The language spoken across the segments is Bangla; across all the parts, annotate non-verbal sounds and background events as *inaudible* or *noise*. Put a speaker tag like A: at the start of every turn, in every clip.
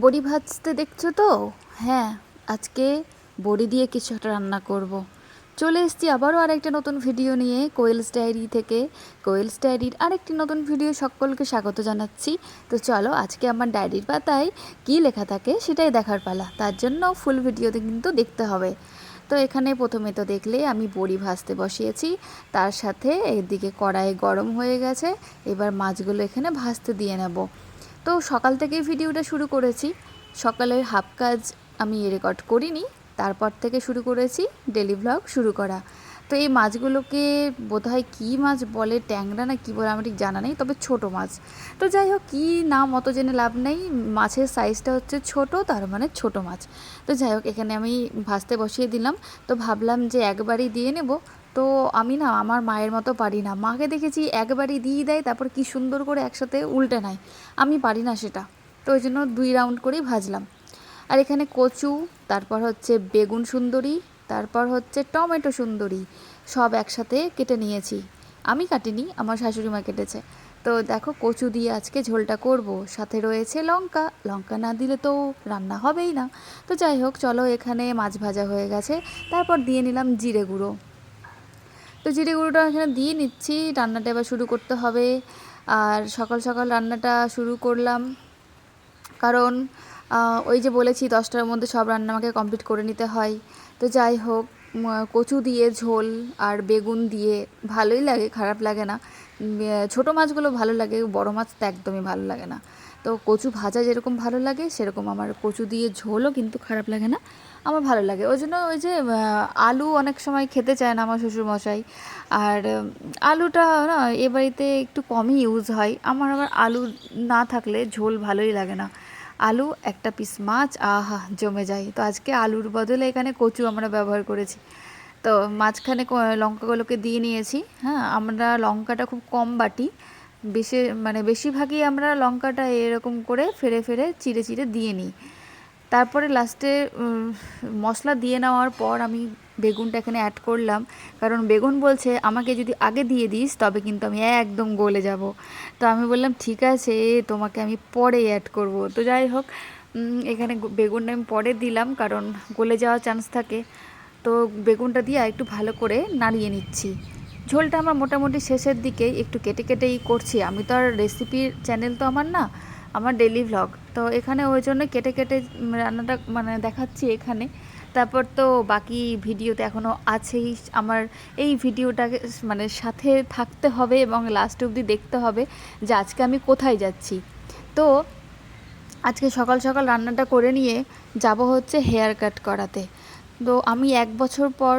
A: বড়ি ভাজতে দেখছ তো? হ্যাঁ আজকে বড়ি দিয়ে কিছু একটা রান্না করব। চলে এসেছি আবারও আরেকটা নতুন ভিডিও নিয়ে, কোয়েলস ডায়েরি থেকে। কোয়েলস ডায়েরির আরেকটি নতুন ভিডিও সকলকে স্বাগত জানাচ্ছি। তো চলো, আজকে আমার ডায়েরির পাতায় কী লেখা থাকে সেটাই দেখার পালা। তার জন্য ফুল ভিডিওতে কিন্তু দেখতে হবে। তো এখানে প্রথমে তো দেখলে আমি বড়ি ভাজতে বসিয়েছি। তার সাথে এদিকে কড়াই গরম হয়ে গেছে। এবার মাছগুলো এখানে ভাজতে দিয়ে নেব। তো সকাল থেকেই ভিডিওটা শুরু করেছি। সকালের হাফ কাজ আমি রেকর্ড করিনি, তারপর থেকে শুরু করেছি ডেলি ভ্লগ শুরু করা। তো এই মাছগুলোকে বোধহয় কী মাছ বলে, ট্যাংরা না কী বলে আমার ঠিক জানা নেই, তবে ছোট মাছ। তো যাই হোক, কী নাম অত জেনে লাভ নেই, মাছের সাইজটা হচ্ছে ছোট, তার মানে ছোট মাছ। তো যাই হোক, এখানে আমি ভাজতে বসিয়ে দিলাম। তো ভাবলাম যে একবারই দিয়ে নেব তো আমি না আমার মায়ের মতো পারি না। মাকে দেখেছি একবারই দিয়ে দেয়, তারপর কি সুন্দর করে একসাথে উল্টে নেয়। আমি পারি না সেটা। তো ওই জন্য দুই রাউন্ড করেই ভাজলাম। আর এখানে কচু, তারপর হচ্ছে বেগুন সুন্দরী, তারপর হচ্ছে টমেটো সুন্দরী, সব একসাথে কেটে নিয়েছি। আমি কাটিনি, আমার শাশুড়ি মা কেটেছে। তো দেখো কচু দিয়ে আজকে ঝোলটা করব। সাথে রয়েছে লঙ্কা। লঙ্কা না দিলে তো রান্না হবেই না। তো যাই হোক, চলো এখানে মাছ ভাজা হয়ে গেছে। তারপর দিয়ে নিলাম জিরে গুঁড়ো। তো জিরে গুঁড়োটা এখানে দিয়ে নিচ্ছি, রান্নাটা এবার শুরু করতে হবে। আর সকাল সকাল রান্নাটা শুরু করলাম। কারণ ওই যে বলেছি দশটার মধ্যে সব রান্না আমাকে কমপ্লিট করে নিতে হয়। তো যাই হোক কচু দিয়ে ঝোল আর বেগুন দিয়ে ভালোই লাগে, খারাপ লাগে না। ছোটো মাছগুলো ভালো লাগে, বড় মাছ তো একদমই ভালো লাগে না। তো কচু ভাজা যেরকম ভালো লাগে, সেরকম আমার কচু দিয়ে ঝোলও কিন্তু খারাপ লাগে না, আমার ভালো লাগে। ওই জন্য ওই যে আলু অনেক সময় খেতে চায় না আমার শ্বশুরমশাই। আর আলুটা না, এ বাড়িতে একটু কমই ইউজ হয়। আমার আবার আলু না থাকলে ঝোল ভালোই লাগে না। আলু একটা পিস মাছ, আহা, জমে যায়। তো আজকে আলুর বদলে এখানে কচু আমরা ব্যবহার করেছি। তো মাঝখানে লঙ্কাগুলোকে দিয়ে নিয়েছি। হ্যাঁ আমরা লঙ্কাটা খুব কম বাটি। বেশি মানে বেশিরভাগই আমরা লঙ্কাটা এরকম করে ফেরে ফেরে চিড়ে চিড়ে দিয়ে নিই। তারপরে লাস্টে মশলা দিয়ে নেওয়ার পর আমি বেগুনটা এখানে অ্যাড করলাম। কারণ বেগুন বলছে, আমাকে যদি আগে দিয়ে দিস, তবে কিন্তু আমি একদম গলে যাব। তো আমি বললাম, ঠিক আছে, তোমাকে আমি পরে অ্যাড করব। তো যাই হোক এখানে বেগুনটা আমি পরে দিলাম, কারণ গলে যাওয়ার চান্স থাকে। তো বেগুনটা দিয়ে একটু ভালো করে নাড়িয়ে নিচ্ছি। ঝোলটা আমার মোটামুটি শেষের দিকে একটু কেটে কেটেই করছি। আমি তো আর রেসিপির চ্যানেল তো আমার না, আমার ডেলি ভ্লগ তো এখানে ওই জন্য কেটে কেটে রান্নাটা মানে দেখাচ্ছি এখানে। তারপর তো বাকি ভিডিওতে এখনও আছেই। আমার এই ভিডিওটাকে মানে সাথে থাকতে হবে এবং লাস্ট অবধি দেখতে হবে যে আজকে আমি কোথায় যাচ্ছি। তো আজকে সকাল সকাল রান্নাটা করে নিয়ে যাব হচ্ছে হেয়ার কাট করাতে। তো আমি এক বছর পর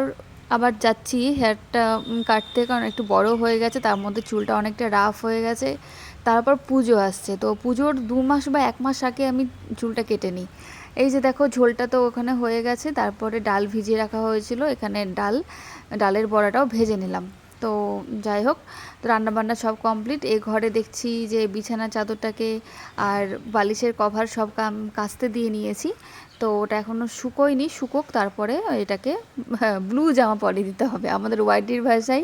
A: আবার যাচ্ছি হেয়ারটা কাটতে কারণ একটু বড় হয়ে গেছে, তার মধ্যে চুলটা অনেকটা রাফ হয়ে গেছে। তারপর পুজো আসছে, তো পুজোর দু মাস বা এক মাস আগে আমি চুলটা কেটে নিই। এই যে দেখো, ঝোলটা তো ওখানে হয়ে গেছে, তারপরে ডাল ভিজিয়ে রাখা হয়েছিল, এখানে ডাল, ডালের বড়াটাও ভেজে নিলাম। তো যাই হোক তো রান্নাবান্না সব কমপ্লিট এ ঘরে দেখছি যে বিছানা চাদরটাকে আর বালিশের কভার সব কাম কাচতে দিয়ে নিয়েছি। তো ওটা এখনও শুকোয়নি শুকোক তারপরে এটাকে ব্লু হ্যাঁ, জামা পরে দিতে হবে। আমাদের ওয়াইটির ভাষায়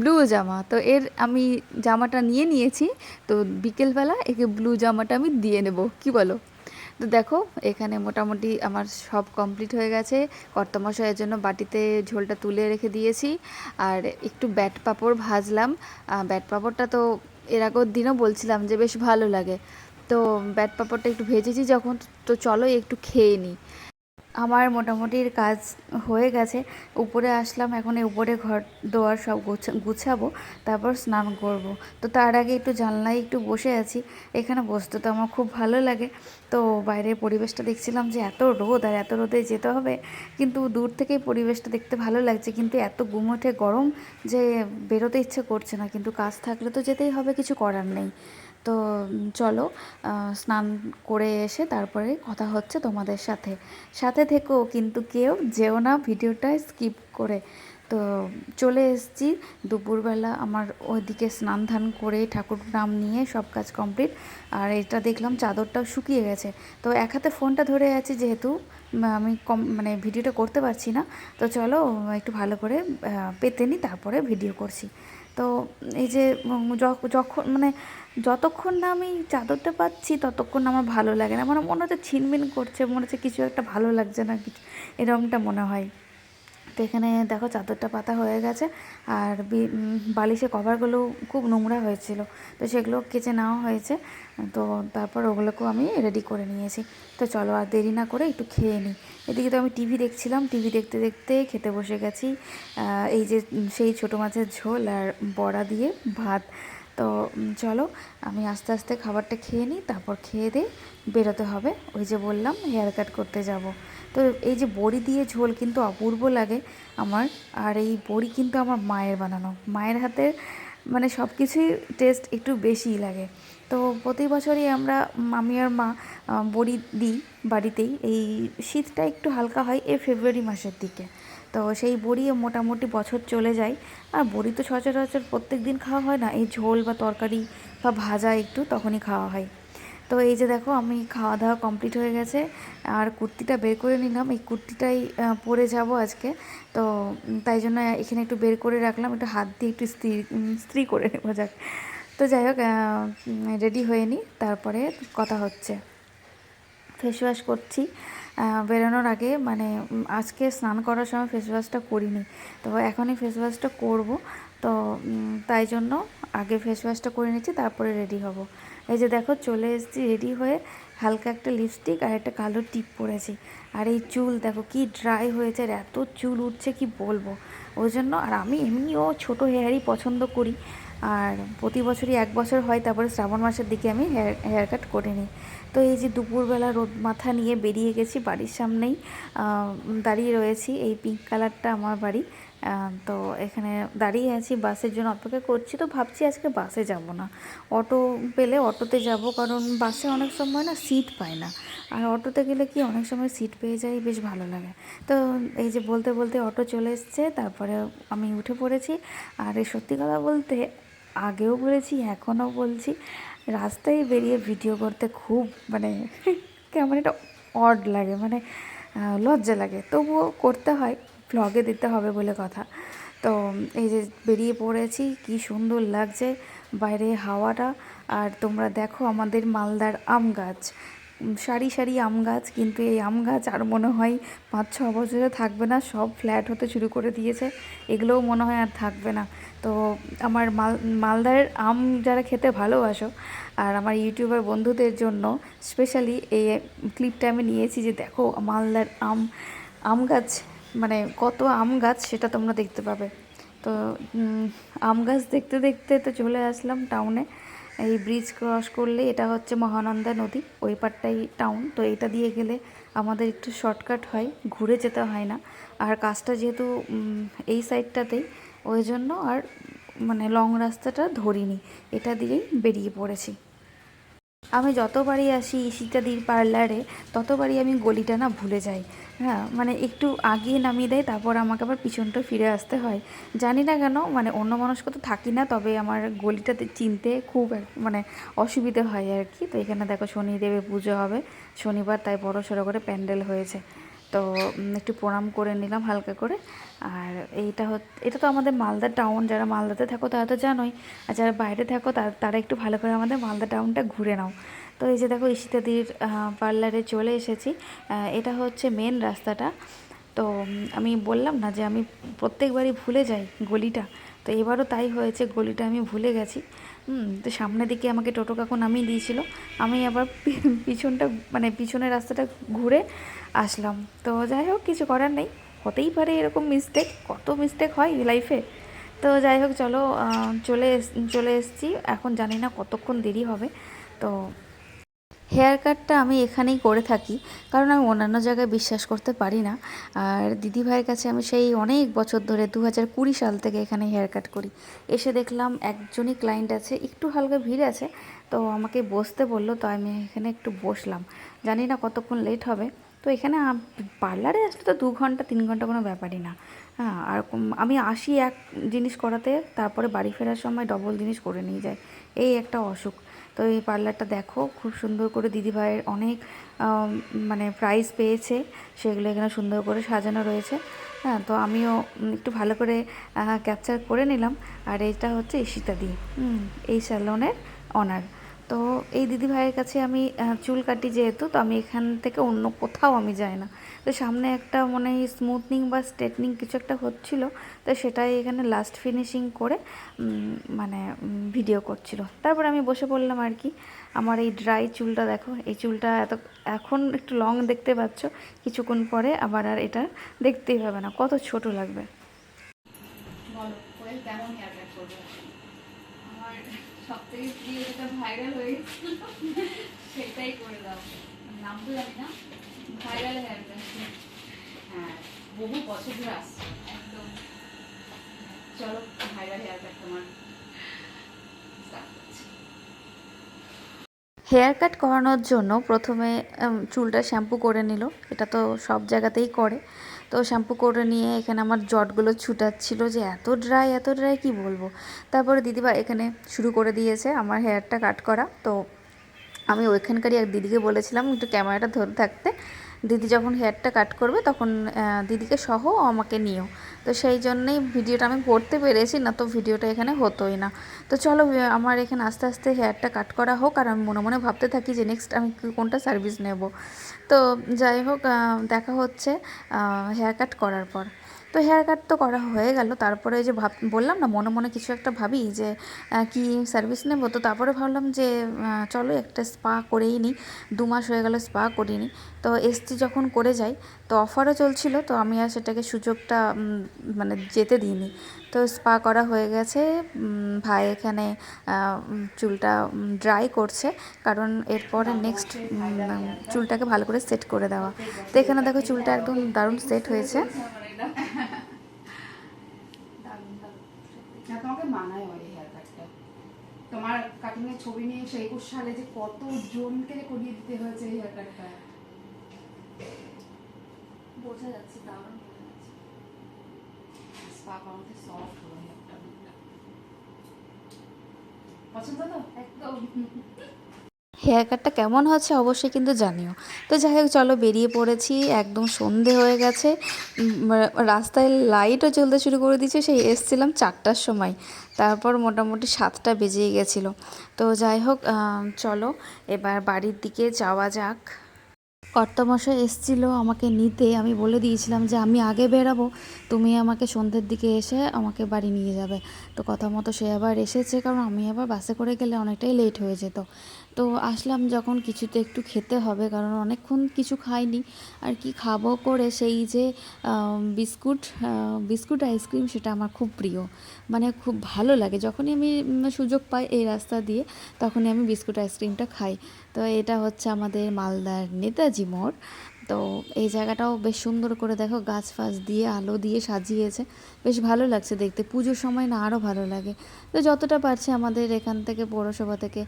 A: ব্লু জামা। তো এর আমি জামাটা নিয়ে নিয়েছি তো বিকেলবেলা একে ব্লু জামাটা আমি দিয়ে নেব। কি বলো? তো দেখো এখানে মোটামুটি আমার সব কমপ্লিট হয়ে গেছে। কর্তমশয়ের জন্য বাটিতে ঝোলটা তুলে রেখে দিয়েছি। আর একটু ব্যাট পাঁপড় ভাজলাম। ব্যাট পাঁপড়টা তো এর আগের দিনও বলছিলাম যে বেশ ভালো লাগে। তো ব্যাট পাঁপড়টা একটু ভেজেছি যখন, তো চলো একটু খেয়ে নিই। আমার মোটামুটির কাজ হয়ে গেছে। উপরে আসলাম, এখন এই উপরে ঘর দোয়ার সব গুছাবো, তারপর স্নান করব। তো তার আগে একটু জানলায় একটু বসে আছি। এখানে বসতে তো আমার খুব ভালো লাগে। তো বাইরের পরিবেশটা দেখছিলাম যে এত রোদ আর এত রোদে যেতে হবে। কিন্তু দূর থেকেই পরিবেশটা দেখতে ভালো লাগছে। কিন্তু এত গুমোঠে গরম যে বেরোতে ইচ্ছে করছে না। কিন্তু কাজ থাকলে তো যেতেই হবে, কিছু করার নেই। তো চলো স্নান করে এসে তারপরে কথা হচ্ছে তোমাদের সাথে। সাথে থেকেও কিন্তু কেউ যেও না ভিডিওটা স্কিপ করে। তো, চলে এসেছি। দুপুরবেলা আমার ওইদিকে স্নান ধান করে ঠাকুর নাম নিয়ে সব কাজ কমপ্লিট। আর এটা দেখলাম চাদরটাও শুকিয়ে গেছে। তো, এক হাতে ফোনটা ধরে আছি যেহেতু আমি কম মানে ভিডিওটা করতে পারছি না। তো, চলো, একটু ভালো করে পেতে নিই, তারপরে ভিডিও করছি। তো এই যে যখন মানে যতক্ষণ না আমি চাদরটা পাচ্ছি, ততক্ষণ আমার ভালো লাগে না। মানে মনে হচ্ছে ছিনমিন করছে, মনে হচ্ছে কিছু একটা ভালো লাগছে না, কিছু, এরকমটা মনে হয়। তো এখানে দেখো চাদরটা পাতা হয়ে গেছে আর বালিশে কভারগুলো খুব নোংরা হয়েছিল। তো সেগুলো কেচে নেওয়া হয়েছে। তো তারপর ওগুলোকেও আমি রেডি করে নিয়েছি। তো চলো আর দেরি না করে একটু খেয়ে নিই। এদিকে তো আমি টিভি দেখছিলাম। টিভি দেখতে দেখতে খেতে বসে গেছি। এই যে সেই ছোটো মাছের ঝোল আর বড়া দিয়ে ভাত। তো চলো, আমি আস্তে আস্তে খাবারটা খেয়ে নিই, তারপর খেয়ে দিয়ে বেরোতে হবে। ওই যে বললাম, হেয়ার কাট করতে যাব। তো, এই যে বড়ি দিয়ে ঝোল কিন্তু অপূর্ব লাগে আমার, আর এই বড়ি কিন্তু আমার মায়ের বানানো। মায়ের হাতের মানে সব কিছুই টেস্ট একটু বেশিই লাগে। তো, প্রতি বছরই আমরা আমি আর মা বড়ি দিই বাড়িতেই। এই শীতটা একটু হালকা হয় এই ফেব্রুয়ারি মাসের দিকে। তো সেই বড়ি মোটামুটি বছর চলে যায়। আর বড়ি তো সচরাচর প্রত্যেক দিন খাওয়া হয় না। এই ঝোল বা তরকারি বা ভাজা একটু তখনই খাওয়া হয়। তো এই যে দেখো, আমি খাওয়া দাওয়া কমপ্লিট হয়ে গেছে। আর কুর্তিটা বের করে নিলাম। এই কুর্তিটাই পরে যাব আজকে। তো তাই জন্য এখানে একটু বের করে রাখলাম। একটু হাত দিয়ে একটু স্ত্রি স্ত্রি করে নেব, যাক। তো যাই হোক রেডি হয়ে নিই তারপরে কথা হচ্ছে। ফেস ওয়াশ করছি। বেরোনোর আগে মানে আজকে স্নান করার সময় ফেস ওয়াশটা করিনি। তো এখনই ফেস ওয়াশটা করব। তো তাই জন্য আগে ফেস ওয়াশটা করে নিচ্ছি, তারপরে রেডি হব। এই যে দেখো, চলে এসেছি রেডি হয়ে হালকা একটা লিপস্টিক আর একটা কালো টিপ পরেছি। আর এই চুল দেখো, কি ড্রাই হয়েছে আর এত চুল উঠছে, কি বলব? ওই জন্য, আর আমি এমনিও ছোটো হেয়ারই পছন্দ করি। আর প্রতি বছরই এক বছর হয়, তারপরে শ্রাবণ মাসের দিকে আমি হেয়ার হেয়ার কাট করে নিই। তো এই যে দুপুরবেলা রোদ মাথা নিয়ে বেরিয়ে গেছি বাড়ির সামনেই দাঁড়িয়ে রয়েছি এই পিঙ্ক কালারটা আমার বাড়ি। তো এখানে দাঁড়িয়ে আছি বাসের জন্য অপেক্ষা করছি, তো ভাবছি আজকে বাসে যাব না। অটো পেলে অটোতে যাব, কারণ বাসে অনেক সময় না সিট পায় না। আর অটোতে গেলে কি অনেক সময় সিট পেয়ে যাই, বেশ ভালো লাগে। তো এই যে বলতে বলতে অটো চলে এসছে, তারপরে আমি উঠে পড়েছি। আর এই সত্যি কথা বলতে আগেও বলেছি, এখনও বলছি। রাস্তায় বেরিয়ে ভিডিও করতে খুব মানে *laughs* কেমন একটা অড লাগে মানে লজ্জা লাগে। তবুও করতে হয় ব্লগে দিতে হবে বলে কথা। তো এই যে বেরিয়ে পড়েছি, কি সুন্দর লাগছে। বাইরে হাওয়াটা, আর তোমরা দেখো আমাদের মালদার আম গাছ। সারি সারি আম গাছ, কিন্তু এই আম গাছ আর মনে হয় পাঁচ, ছ বছরে থাকবে না, সব ফ্ল্যাট হতে শুরু করে দিয়েছে। এগুলোও মনে হয় আর থাকবে না। তো আমার মাল মালদার আম যারা খেতে ভালোবাসো, আর আমার ইউটিউবার বন্ধুদের জন্য স্পেশালি এই ক্লিপটা আমি নিয়েছি যে দেখো মালদার আম আম গাছ মানে কত আম গাছ সেটা তোমরা দেখতে পাবে। তো আম গাছ দেখতে দেখতে তো চলে আসলাম টাউনে এই ব্রিজ ক্রস করলে এটা হচ্ছে মহানন্দা নদী, ওই পারটাই টাউন তো এটা দিয়ে গেলে আমাদের একটু শর্টকাট হয়, ঘুরে যেতে হয় না। আর কাজটা যেহেতু এই সাইডটাতেই ওই জন্য আর মানে লং রাস্তাটা ধরিনি, এটা দিয়েই বেরিয়ে পড়েছি। আমি যতবারই আসি সীতাদির পার্লারে ততবারই আমি গলিটা না ভুলে যাই। হ্যাঁ মানে একটু আগিয়ে নামিয়ে দেয়, তারপর আমাকে আবার পিছনটা ফিরে আসতে হয়। জানি না কেন মানে অন্য মানুষকে তো থাকি না, তবে আমার গলিটাতে চিনতে খুব মানে অসুবিধে হয় আর কি। তো এখানে দেখো শনিদেবের পুজো হবে। শনিবার তাই বড় সড়ো করে প্যান্ডেল হয়েছে। তো একটু প্রণাম করে নিলাম হালকা করে। আর এইটা এটা তো আমাদের মালদা টাউন, যারা মালদাতে থাকো তারা তো জানোই। আর যারা বাইরে থাকো তারা একটু ভালো করে আমাদের মালদা টাউনটা ঘুরে নাও। তো এই যে দেখো ঈশিতাদির পার্লারে চলে এসেছি। এটা হচ্ছে মেন রাস্তাটা। তো আমি বললাম না যে আমি প্রত্যেকবারই ভুলে যাই গলিটা। তো এবারও তাই হয়েছে, গলিটা আমি ভুলে গেছি। তো সামনের দিকে আমাকে টোটো কাকু নামিয়ে দিয়েছিল। আমি আবার *laughs* পিছনটা মানে পিছনের রাস্তাটা ঘুরে আসলাম। তো যাই হোক, কিছু করার নেই। হতেই পারে এরকম মিস্টেক কত মিস্টেক হয় লাইফে তো যাই হোক, চলো চলে চলে এসেছি। এখন জানি না কতক্ষণ দেরি হবে। তো হেয়ার কাটটা আমি এখানেই করে থাকি, কারণ আমি অন্যান্য জায়গায় বিশ্বাস করতে পারি না। আর দিদি ভাইয়ের কাছে আমি সেই অনেক বছর ধরে দু হাজার কুড়ি সাল থেকে এখানে হেয়ার কাট করি। এসে দেখলাম একজনই ক্লায়েন্ট আছে, একটু হালকা ভিড় আছে, তো আমাকে বসতে বলল, তো আমি এখানে একটু বসলাম। জানি না কতক্ষণ লেট হবে, তো এখানে পার্লারে আসলে তো দু ঘণ্টা, তিন ঘণ্টা কোনো ব্যাপারই না। হ্যাঁ আর আমি আসি এক জিনিস করাতে, তারপরে বাড়ি ফেরার সময় ডবল জিনিস করে নিয়ে যাই। এই একটা অসুখ। তো এই পার্লারটা দেখো খুব সুন্দর করে দিদিভাইয়ের অনেক মানে প্রাইজ পেয়েছে। সেগুলো এখানে সুন্দর করে সাজানো রয়েছে। হ্যাঁ তো আমিও একটু ভালো করে ক্যাপচার করে নিলাম। আর এটা হচ্ছে ইশিতাদি হুম, এই স্যালনের অনার তো এই দিদি ভাইয়ের কাছে আমি চুল কাটি যেহেতু, তো আমি এখান থেকে অন্য কোথাও আমি যাই না। তো সামনে একটা মানে স্মুথনিং বা স্ট্রেটনিং কিছু একটা হচ্ছিল, তো সেটাই এখানে লাস্ট ফিনিশিং করে মানে ভিডিও করছিল। তারপর আমি বসে পড়লাম আর কি, আমার এই ড্রাই চুলটা দেখো, এই চুলটা এত, এখন একটু লং দেখতে পাচ্ছ, কিছুক্ষণ পরে আবার আর এটা দেখতেই হবে না, কত ছোট লাগবে।
B: বলো কেমন সব থেকে প্রিয় যেটা ভাইরাল হয়ে সেটাই করে দাও। নাম তো জানি না ভাইরাল হেয়ার কাট হ্যাঁ বহু বছর ধরে আসছে। একদম। চলো ভাইরাল হেয়ার কাট তোমার।
A: হেয়ার কাট করানোর জন্য প্রথমে চুলটা শ্যাম্পু করে নিল। এটা তো সব জায়গাতেই করে। তো শ্যাম্পু করে নিয়ে এখানে আমার জটগুলো ছুটাচ্ছিল যে এত ড্রাই এত ড্রাই কি বলব? তারপরে দিদিভাই এখানে শুরু করে দিয়েছে আমার হেয়ারটা কাট করা। তো আমি ওইখানকারই এক দিদিকে বলেছিলাম, একটু ক্যামেরাটা ধরে থাকতে। দিদি যখন হেয়ারটা কাট করবে তখন দিদিকে সহ আমাকে নিও। তো সেই জন্যেই ভিডিওটা আমি করতে পেরেছি, না তো ভিডিওটা এখানে হতোই না। তো চলো আমার এখানে আস্তে আস্তে হেয়ারটা কাট করা হোক আর আমি মনে মনে ভাবতে থাকি যে নেক্সট আমি কোনটা সার্ভিস নেব। তো যাই হোক দেখা হচ্ছে হেয়ার কাট করার পর। তো হেয়ার কাট তো করা হয়ে গেল। তারপরে যে ভাব, বললাম না, মনে মনে কিছু একটা ভাবি যে কি সার্ভিস নেব? তো তারপরে ভাবলাম যে চলো একটা স্পা করেই নিই দু মাস হয়ে গেল স্পা করিনি। তো এসছি যখন করে যাই, তো অফারও চলছিল, তো আমি আর সেটাকে সুযোগটা মানে যেতে দিইনি। তো স্পা করা হয়ে গেছে ভাই এখানে চুলটা ড্রাই করছে। কারণ এরপরে নেক্সট চুলটাকে ভালো করে সেট করে দেওয়া। তো এখানে দেখো চুলটা একদম দারুণ সেট হয়েছে
B: আমার এটা দারুণ দারুণ সত্যি। না তোমাকে মানায় ওই হেয়ার কাটটা। তোমার কাটিং এর ছবি নিয়ে সেই একুশ সালে যে কত জনকে করিয়ে দিতে হয়েছে এই হেয়ার কাটটা। বোঝা যাচ্ছে দারুণ বোঝা যাচ্ছে। স্পা করাতে সফট হলো হেয়ারটা পছন্দ তো? একদম।
A: হেয়ার কাটটা কেমন হচ্ছে অবশ্যই কিন্তু জানিও। তো যাই হোক, চলো বেরিয়ে পড়েছি, একদম সন্ধে হয়ে গেছে। রাস্তায় লাইটও জ্বলতে শুরু করে দিয়েছে, সেই এসছিলাম চারটার সময়। তারপর মোটামুটি সাতটা বেজেই গেছিল। তো যাই হোক চলো এবার বাড়ির দিকে যাওয়া যাক। কর্তামশাই এসেছিল আমাকে নিতে। আমি বলে দিয়েছিলাম যে, আমি আগে বেরাবো। তুমি আমাকে সন্ধ্যের দিকে এসে আমাকে বাড়ি নিয়ে যাবে। তো কথা মতো সে আবার এসেছে, কারণ আমি আবার বাসে করে গেলে অনেকটাই লেট হয়ে যেত। তো আসলাম যখন কিছুতে একটু খেতে হবে, কারণ অনেকক্ষণ কিছু খাইনি। আর কি খাব করে সেই যে বিস্কুট বিস্কুট আইসক্রিম সেটা আমার খুব প্রিয়। মানে খুব ভালো লাগে। যখনই আমি সুযোগ পাই এই রাস্তা দিয়ে, তখনই আমি বিস্কুট আইসক্রিমটা খাই। তো এটা হচ্ছে আমাদের মালদার নেতাজি মোড়। তো এই জায়গাটাও বেশ সুন্দর করে দেখো, গাছ ফাছ দিয়ে, আলো দিয়ে সাজিয়েছে। বেশ ভালো লাগছে দেখতে। পুজোর সময় না আরও ভালো লাগে। তো যতটা পারছে আমাদের এখান থেকে পৌরসভা থেকে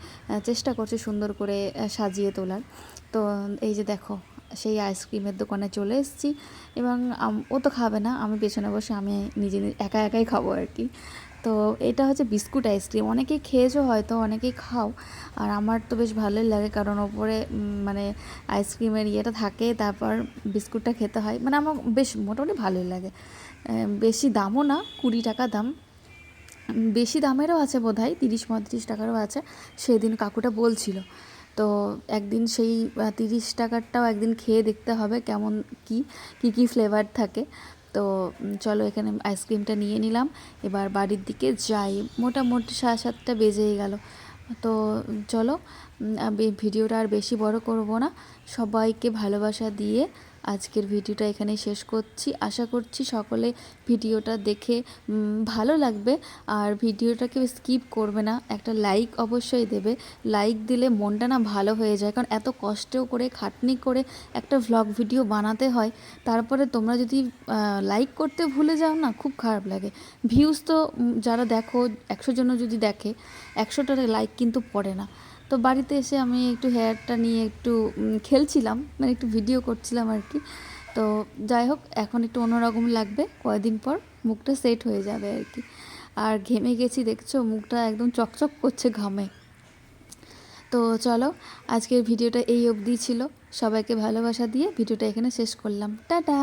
A: চেষ্টা করছে সুন্দর করে সাজিয়ে তোলার। তো এই যে দেখো, সেই আইসক্রিমের দোকানে চলে এসেছি। এবং ও তো খাবে না, আমি পেছনে বসে আমি নিজে একা একাই খাব আর কি। তো এটা হচ্ছে বিস্কুট আইসক্রিম। অনেকেই খেয়েছো হয়তো, অনেকেই খাও। আর আমার তো বেশ ভালোই লাগে কারণ ওপরে মানে আইসক্রিমের ইয়েটা থাকে, তারপর বিস্কুটটা খেতে হয়। মানে আমার বেশ মোটামুটি ভালোই লাগে। বেশি দামও না, কুড়ি টাকা দাম। বেশি দামেরও আছে বোধ হয় তিরিশ পঁয়ত্রিশ টাকারও আছে। সেদিন কাকুটা বলছিল। তো একদিন সেই তিরিশ টাকারটাও একদিন খেয়ে দেখতে হবে কেমন কি কি কি ফ্লেভার থাকে। তো চলো এখানে আইসক্রিমটা নিয়ে নিলাম। এবার বাড়ির দিকে যাই। মোটামুটি সাড়ে সাতটা বেজেই গেল। তো, চলো ভিডিওটা আর বেশি বড় করব না। সবাইকে ভালোবাসা দিয়ে আজকের ভিডিওটা এখানেই শেষ করছি। আশা করছি সকলে ভিডিওটা দেখে ভালো লাগবে। আর ভিডিওটাকে স্কিপ করবে না, একটা লাইক অবশ্যই দেবে। লাইক দিলে মনটা না ভালো হয়ে যায়, কারণ এত কষ্ট করে, খাটনি করে একটা ভ্লগ ভিডিও বানাতে হয়। তারপরে তোমরা যদি লাইক করতে ভুলে যাও না, খুব খারাপ লাগে। ভিউজ তো যারা দেখো, একশো জন যদি দেখে একশোটা লাইক কিন্তু পড়ে না। তো বাড়িতে এসে আমি একটু হেয়ারটা নিয়ে একটু খেলছিলাম মানে একটু ভিডিও করছিলাম আর কি। তো যাই হোক, এখন একটু অন্যরকম লাগবে, কয়েকদিন পর মুখটা সেট হয়ে যাবে আর কি। আর ঘেমে গেছি, দেখছ, মুখটা একদম চকচক করছে ঘামে। তো চলো, আজকের ভিডিওটা এই অবধি ছিল। সবাইকে ভালোবাসা দিয়ে ভিডিওটা এখানে শেষ করলাম। টাটা!